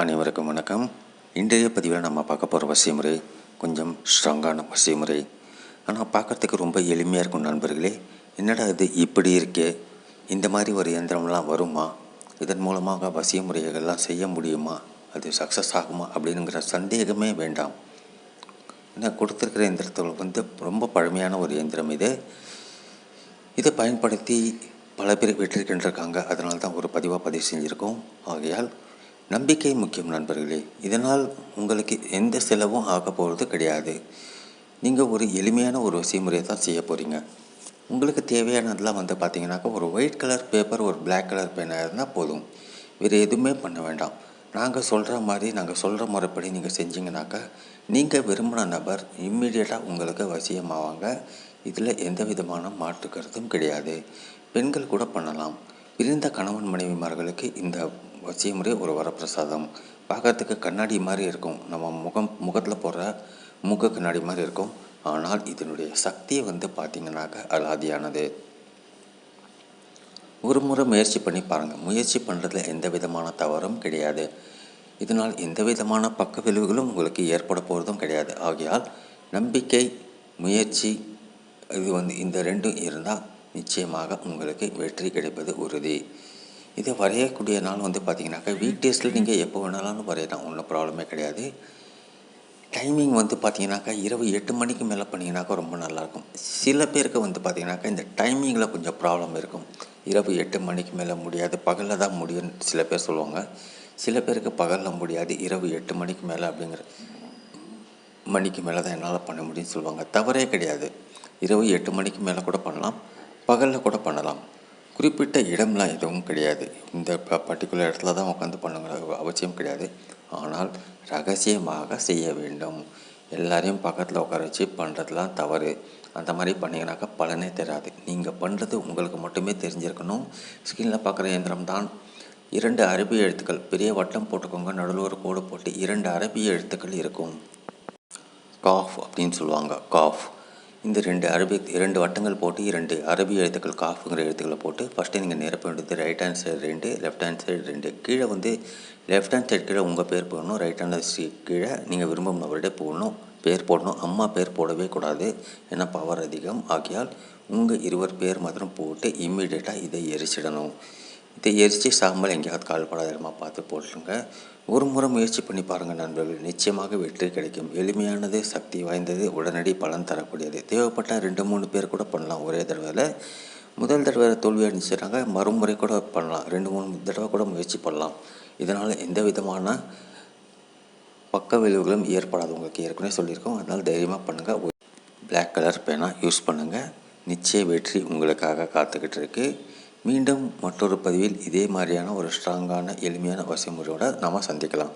அனைவருக்கும் வணக்கம். இன்றைய பதிவில் நம்ம பார்க்க போகிற வசியமுறை கொஞ்சம் ஸ்ட்ராங்கான வசியமுறை. ஆனால் பார்க்கறதுக்கு ரொம்ப எளிமையாக இருக்கும் நண்பர்களே. என்னடா இது இப்படி இருக்கே? இந்த மாதிரி ஒரு இயந்திரம்லாம் வருமா? இதன் மூலமாக வசிய முறைகள்லாம் செய்ய முடியுமா? அது சக்ஸஸ் ஆகுமா? அப்படிங்கிற சந்தேகமே வேண்டாம். ஏன்னா கொடுத்துருக்கிற இயந்திரத்தில் வந்து ரொம்ப பழமையான ஒரு இயந்திரம் இது. இதை பயன்படுத்தி பல பேர் வெற்றி கண்டிருக்காங்க அதனால தான் ஒரு பதிவாக பதிவு செஞ்சுருக்கோம். ஆகையால் நம்பிக்கை முக்கியம் நண்பர்களே. இதனால் உங்களுக்கு எந்த செலவும் ஆக போகிறது கிடையாது. நீங்கள் ஒரு எளிமையான ஒரு செய்முறையை தான் செய்ய போகிறீங்க உங்களுக்கு தேவையானதெல்லாம் வந்து பார்த்தீங்கன்னாக்கா ஒரு ஒயிட் கலர் பேப்பர் ஒரு பிளாக் கலர் பேனாக இருந்தால் போதும். வேறு எதுவுமே பண்ண வேண்டாம். நாங்கள் சொல்கிற மாதிரி நாங்கள் சொல்கிற முறைப்படி நீங்கள் செஞ்சீங்கனாக்கா நீங்கள் விரும்பின நபர் இம்மிடியட்டாக உங்களுக்கு வசியமாவாங்க. இதில் எந்த விதமான மாற்று கருத்தும் கிடையாது. பெண்கள் கூட பண்ணலாம். பிரிந்த கணவன் மனைவிமார்களுக்கு இந்த வசியமுறை ஒரு வரப்பிரசாதம். பார்க்கறதுக்கு கண்ணாடி மாதிரி இருக்கும். நம்ம முகம் முகத்தில் போடுற முக கண்ணாடி மாதிரி இருக்கும். ஆனால் இதனுடைய சக்தியை வந்து பார்த்திங்கனாக்க அலாதியானது. ஒரு முறை முயற்சி பண்ணி பாருங்கள் முயற்சி பண்ணுறதுல எந்த விதமான தவறும் கிடையாது. இதனால் எந்த விதமான பக்க விளைவுகளும் உங்களுக்கு ஏற்பட போகிறதும் கிடையாது. ஆகையால் நம்பிக்கை முயற்சி இது வந்து இந்த ரெண்டும் இருந்தால் நிச்சயமாக உங்களுக்கு வெற்றி கிடைப்பது உறுதி. இதை வரையக்கூடிய நாள் வந்து பார்த்திங்கனாக்கா வீக் டேஸில் நீங்கள் எப்போ வேணாலும் வரையலாம் ஒன்றும் ப்ராப்ளமே கிடையாது. டைமிங் வந்து பார்த்திங்கனாக்கா இரவு எட்டு மணிக்கு மேலே பண்ணிங்கனாக்கா ரொம்ப நல்லாயிருக்கும் சில பேருக்கு வந்து பார்த்திங்கனாக்கா இந்த டைமிங்கில் கொஞ்சம் ப்ராப்ளம் இருக்கும். இரவு எட்டு மணிக்கு மேலே முடியாது பகலில் தான் முடியும்னு சில பேர் சொல்லுவாங்க. சில பேருக்கு பகலில் முடியாது இரவு எட்டு மணிக்கு மேலே அப்படிங்கிற மணிக்கு மேலே தான் என்னால் பண்ண முடியும்னு சொல்லுவாங்க. தவறே கிடையாது. இரவு எட்டு மணிக்கு மேலே கூட பண்ணலாம் பகலில் கூட பண்ணலாம். குறிப்பிட்ட இடம்லாம் எதுவும் கிடையாது. இந்த பர்டிகுலர் இடத்துல தான் உட்காந்து பண்ணுங்கிற அவசியம் கிடையாது. ஆனால் ரகசியமாக செய்ய வேண்டும். எல்லாரையும் பக்கத்தில் உட்கார வச்சு பண்ணுறதுலாம் தவறு. அந்த மாதிரி பண்ணிங்கனாக்கா பலனே தராது. நீங்கள் பண்ணுறது உங்களுக்கு மட்டுமே தெரிஞ்சிருக்கணும். ஸ்கிரீனில் பார்க்குற இயந்திரம் தான். இரண்டு அரபிய எழுத்துக்கள். பெரிய வட்டம் போட்டுக்கோங்க. நடுவில் ஒரு கோடு போட்டு இரண்டு அரபிய எழுத்துக்கள் இருக்கும். காஃப் அப்படின்னு சொல்லுவாங்க. காஃப் இந்த ரெண்டு அரபி இரண்டு வட்டங்கள் போட்டு இரண்டு அரபி எழுத்துக்கள் காஃபுங்கிற எழுத்துக்களை போட்டு ஃபஸ்ட்டு நீங்கள் நிரப்ப வேண்டியது ரைட் ஹேண்ட் சைடு ரெண்டு லெஃப்ட் ஹேண்ட் சைடு ரெண்டு. கீழே வந்து லெஃப்ட் ஹேண்ட் சைடு கீழே உங்கள் பேர் போடணும் ரைட் ஹேண்ட் சைடு கீழே நீங்கள் விரும்பும் நபருடைய போடணும் பேர் போடணும். அம்மா பேர் போடவே கூடாது ஏன்னா பவர் அதிகம். ஆகியால் உங்கள் இருவர் பேர் மாத்திரம் போட்டு இம்மிடியேட்டாக இதை எரிச்சிடணும். இதை எரித்து சாம்பல் எங்கேயாவது கால்படாதமாக பார்த்து போட்டுருங்க. ஒரு முறை முயற்சி பண்ணி பாருங்கள் நண்பர்கள். நிச்சயமாக வெற்றி கிடைக்கும். எளிமையானது சக்தி வாய்ந்தது உடனடி பலன் தரக்கூடியது. தேவைப்பட்டால் ரெண்டு மூணு பேர் கூட பண்ணலாம். ஒரே தடவையில் முதல் தடவை தோல்வி அடைஞ்சிட்டாங்க. மறுமுறை கூட பண்ணலாம். ரெண்டு மூணு தடவை கூட முயற்சி பண்ணலாம். இதனால் எந்த விதமான பக்க விளைவுகளும் ஏற்படாது உங்களுக்கு. ஏற்கனவே சொல்லியிருக்கோம். அதனால் தைரியமாக பண்ணுங்கள் பிளாக் கலர் பேனா யூஸ் பண்ணுங்கள் நிச்சய வெற்றி உங்களுக்காக காத்துக்கிட்டு இருக்குது மீண்டும் மற்றொரு பதிவில் இதே மாதிரியான ஒரு ஸ்ட்ராங்கான எளிமையான வசமுறையோடு நாம் சந்திக்கலாம்.